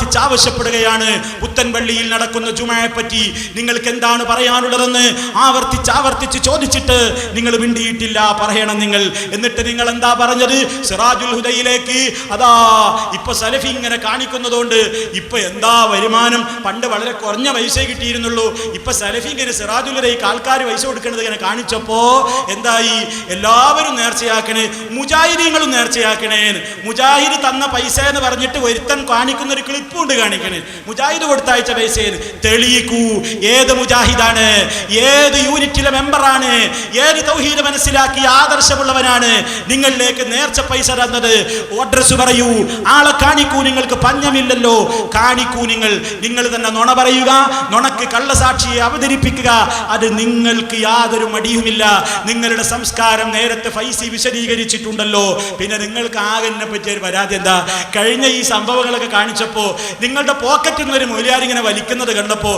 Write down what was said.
ആവർത്തിച്ച് ആവശ്യപ്പെടുകയാണ് പുത്തൻപള്ളിയിൽ നടക്കുന്ന ജുമയെ പറ്റി നിങ്ങൾക്ക് എന്താണ് പറയാനുള്ളതെന്ന് ആവർത്തിച്ച് ആവർത്തിച്ച് ചോദിച്ചിട്ട് നിങ്ങൾ മിണ്ടിയിട്ടില്ല പറയണം നിങ്ങൾ. എന്നിട്ട് നിങ്ങൾ എന്താ പറഞ്ഞത്? സിറാജുൽ ഹുദയിലേക്ക്. അതാ ഇപ്പൊ സലഫി ഇങ്ങനെ കാണിക്കുന്നതുകൊണ്ട് ഇപ്പൊ എന്താ വരുമാനം? പണ്ട് വളരെ കുറഞ്ഞ പൈസ കിട്ടിയിരുന്നുള്ളൂ. ഇപ്പൊ സലഫി ഇങ്ങനെ സിറാജുൽ ഹുദയ്ക്ക് ആൾക്കാർ പൈസ കൊടുക്കുന്നത് ഇങ്ങനെ കാണിച്ചപ്പോ എന്തായി? എല്ലാവരും നേർച്ചയാക്കണേ. മുജാഹിദീങ്ങളും നേർച്ചയാക്കണേ മുജാഹിദ് തന്ന പൈസ എന്ന് പറഞ്ഞിട്ട് ഒരുത്തൻ കാണിക്കുന്ന ഒരു ക്ലിപ്പ് കൊണ്ട് കാണിക്കണേ. മുജാഹിദ് കൊടുത്തയച്ച പൈസയിൽ തെളിയിക്കൂ. ഏത് മുജാഹിദാണ്? ഏത് യൂണിറ്റിലെ മെമ്പറാണ്? ഏത് തൗഹീദ് മനസ്സിലാക്കി ആദർശമുള്ളവനാണ്? നിങ്ങളിലേക്ക് നേർച്ച പൈസ തന്നത് ഓഡ്രസ് പറയൂ. ആളെ കാണിക്കൂ നിങ്ങൾക്ക് പഞ്ഞമില്ലല്ലോ. കാണിക്കൂ നിങ്ങൾ. നിങ്ങൾ തന്നെ നുണ പറയുക നുണക്ക് കള്ളസാക്ഷിയെ അവതരിപ്പിക്കുക. അത് നിങ്ങൾക്ക് യാതൊരു മടിയുമില്ല. നിങ്ങളുടെ സംസ്കാരം നേരത്തെ ഫൈസി വിശദീകരിച്ചിട്ടുണ്ടല്ലോ. പിന്നെ നിങ്ങൾക്ക് ആകെ പറ്റിയ ഒരു പരാതി എന്താ? കഴിഞ്ഞ ഈ സംഭവങ്ങളൊക്കെ കാണിച്ചപ്പോ നിങ്ങളുടെ പോക്കറ്റിൽ നിന്ന് ഒരു മൊലിയാരിങ്ങനെ വലിക്കുന്നത് കണ്ടപ്പോ